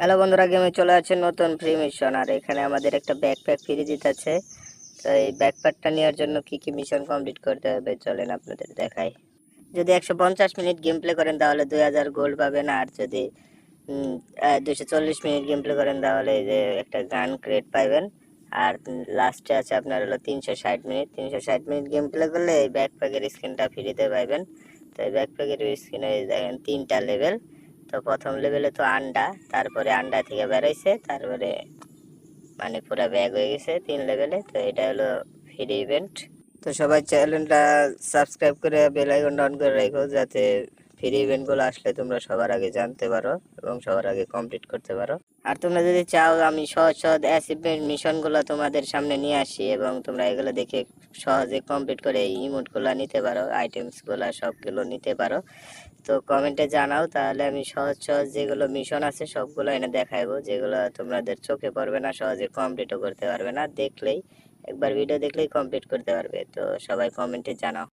Hello বন্ধুরা, গেমে চলে আছে নতুন ফ্রি মিশন আর এখানে আমাদের একটা ব্যাকপ্যাক ফ্রি দিতেছে তো এই ব্যাকপ্যাকটা নেওয়ার জন্য কি কি মিশন কমপ্লিট করতে হবে চলেন আপনাদের দেখাই। যদি একশো পঞ্চাশ মিনিট গেম প্লে করেন তাহলে দুই হাজার গোল্ড পাবেন, আর যদি দুশো চল্লিশ মিনিট গেম প্লে করেন তাহলে এই যে একটা গান ক্রেড পাইবেন। আর লাস্টে আছে আপনার হলো তিনশো ষাট মিনিট। তিনশো ষাট মিনিট গেম প্লে করলে এই ব্যাকপ্যাকের স্ক্রিনটা ফ্রিতে পাইবেন। তো এই ব্যাকপ্যাকের স্ক্রিনে দেখেন তিনটা লেভেল তো প্রথম লেভেলে তো আন্ডা, তারপরে আন্ডা থেকে বেরোইছে, তারপরে মানে পুরো ব্যাগ হয়ে গেছে তিন লেভেলে তো এটা হলো ফ্রি ইভেন্ট তো সবাই চ্যানেলটা সাবস্ক্রাইব করে বেল আইকনটা অন করে রাখো, যাতে ফ্রি ইভেন্টগুলো আসলে তোমরা সবার আগে জানতে পারো এবং সবার আগে কমপ্লিট করতে পারো। আর তোমরা যদি চাও, আমি সহজ সহজ অ্যাচিভমেন্ট মিশনগুলো তোমাদের সামনে নিয়ে আসি এবং তোমরা এগুলো দেখে সহজে কমপ্লিট করে এই ইমোটগুলো নিতে পারো আইটেমসগুলো সবগুলো নিতে পারো। তো কমেন্টে জানাও, তাহলে আমি সহজ সহজ যেগুলো মিশন আছে সবগুলো এনে দেখাইবো, যেগুলো তোমাদের চোখে পড়বে না, সহজে কমপ্লিটও করতে পারবে না, দেখলেই, একবার ভিডিও দেখলেই কমপ্লিট করতে পারবে। তো সবাই কমেন্টে জানাও।